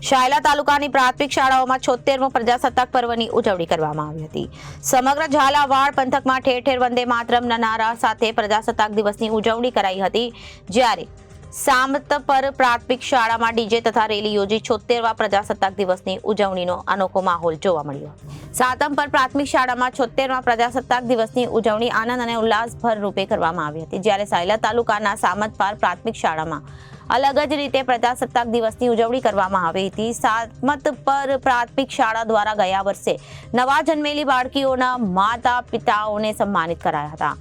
શાયલા તાલુકાની પ્રાથમિક શાળાઓમાં છોતેરમો પ્રજાસત્તાક પર્વની ઉજવણી કરવામાં આવી હતી. સમગ્ર ઝાલાવાડ પંથકમાં ઠેર ઠેર વંદે માતરમના નારા સાથે પ્રજાસત્તાક દિવસની ઉજવણી કરાઈ હતી, જ્યારે સામત પર પ્રાથમિક શાળામાં ડીજે તથા રેલી યોજી છોતેરવા પ્રજાસત્તાક દિવસની ઉજવણીનો અનોખો માહોલ જોવા મળ્યો. સાતમ પર પ્રાથમિક શાળામાં છોતેરમા પ્રજાસત્તાક દિવસની ઉજવણી આનંદ અને ઉલ્લાસભર રૂપે કરવામાં આવી હતી, જ્યારે સાયલા તાલુકાના સામતપાર પ્રાથમિક શાળામાં અલગ જ રીતે પ્રજાસત્તાક દિવસની ઉજવણી કરવામાં આવી હતી. સાતમત પર પ્રાથમિક શાળા દ્વારા ગયા વર્ષે નવા જન્મેલી બાળકીઓના માતા પિતાઓને સન્માનિત કરાયા હતા.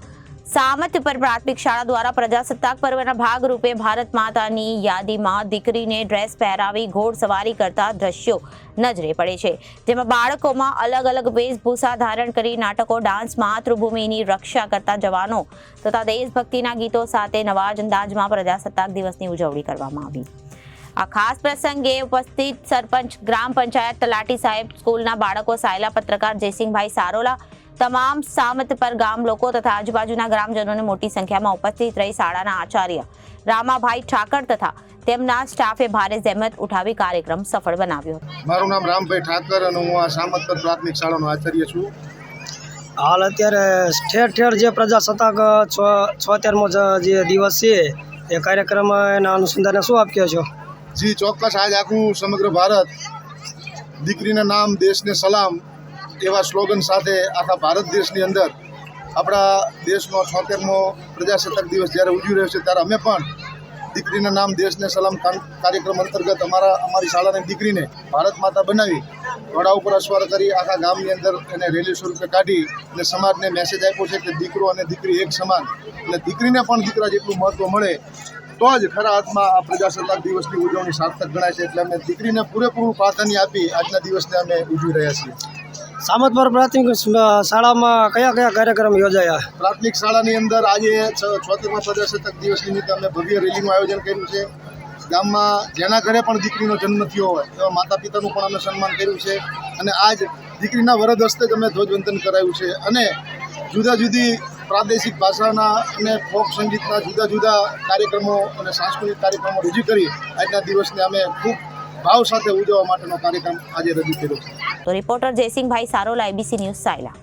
સામત પર પ્રાથમિક શાળા દ્વારા પ્રજાસત્તાક પર્વના ભાગરૂપે ભારત માતાની યાદીમાં દીકરીને ડ્રેસ પહેરાવી ઘોડસવારી કરતા દ્રશ્યો નજરે પડે છે. જેમાં બાળકોમાં અલગ અલગ વેશભૂષા ધારણ કરી નાટકો, ડાન્સ, માતૃભૂમિની રક્ષા કરતા જવાનો તથા દેશભક્તિના ગીતો સાથે નવાજ અંદાજમાં પ્રજાસત્તાક દિવસની ઉજવણી કરવામાં આવી. આ ખાસ પ્રસંગે ઉપસ્થિત સરપંચ, ગ્રામ પંચાયત, તલાટી સાહેબ, સ્કૂલના બાળકો, સાયલા પત્રકાર જયસિંહભાઈ સારોલા તમામ સામત પર ગામ લોકો તથા આજુબાજુના ગ્રામજનોને મોટી સંખ્યામાં ઉપસ્થિત રહી શાળાના આચાર્ય રામાભાઈ ઠાકર તથા તેમના સ્ટાફે ભારે જહેમત ઉઠાવી કાર્યક્રમ સફળ બનાવ્યો મારું નામ રામભાઈ ઠાકર અને હું આ સામતપર પ્રાથમિક શાળાનો આચાર્ય છું. હાલ અત્યારે ઠેર ઠેર જે પ્રજાસત્તાક છ છોતેરમો જે દિવસ છે એ કાર્યક્રમ એના અનુસંધાને શું આપ્યો છો? જી ચોક્કસ. આજ આખું સમગ્ર ભારત દીકરીના નામ દેશને સલામ એવા સ્લોગન સાથે આખા ભારત દેશની અંદર આપણા દેશનો છોતેરમો પ્રજાસત્તાક દિવસ જ્યારે ઉજવી રહ્યો છે, ત્યારે અમે પણ દીકરીના નામ દેશને સલામ કાર્યક્રમ અંતર્ગત અમારા, અમારી શાળાની દીકરીને ભારત માતા બનાવી ઘોડા ઉપર અસવાર કરી આખા ગામની અંદર એને રેલી સ્વરૂપે કાઢી અને સમાજને મેસેજ આપ્યો છે કે દીકરો અને દીકરી એક સમાન. એટલે દીકરીને પણ દીકરા જેટલું મહત્ત્વ મળે, તો જ ખરા અર્થમાં આ પ્રજાસત્તાક દિવસની ઉજવણી સાર્થક ગણાય છે. એટલે અમે દીકરીને પૂરેપૂરું પ્રાધાન્ય આપી આજના દિવસને અમે ઉજવી રહ્યા છીએ. સામતપર પ્રાથમિક શાળામાં કયા કયા કાર્યક્રમ યોજાયા? પ્રાથમિક શાળાની અંદર આજે છોતેરમા પ્રજાસત્તાક દિવસ નિમિત્તે અમે ભવ્ય રેલીનું આયોજન કર્યું છે. ગામમાં જેના ઘરે પણ દીકરીનો જન્મ થયો હોય, એવા માતા પિતાનું પણ અમે સન્માન કર્યું છે. અને આજ દીકરીના વરદ હસ્તે જ અમે ધ્વજવંદન કરાયું છે. અને જુદા જુદી પ્રાદેશિક ભાષાના અને ફોક સંગીતના જુદા જુદા કાર્યક્રમો અને સાંસ્કૃતિક કાર્યક્રમો રજૂ કરી આજના દિવસને અમે ખૂબ ભાવ સાથે ઉજવવા માટેનો કાર્યક્રમ આજે રજૂ કર્યો છે. તો reporter Jaysinhbhai Sarola ABC news Sayla.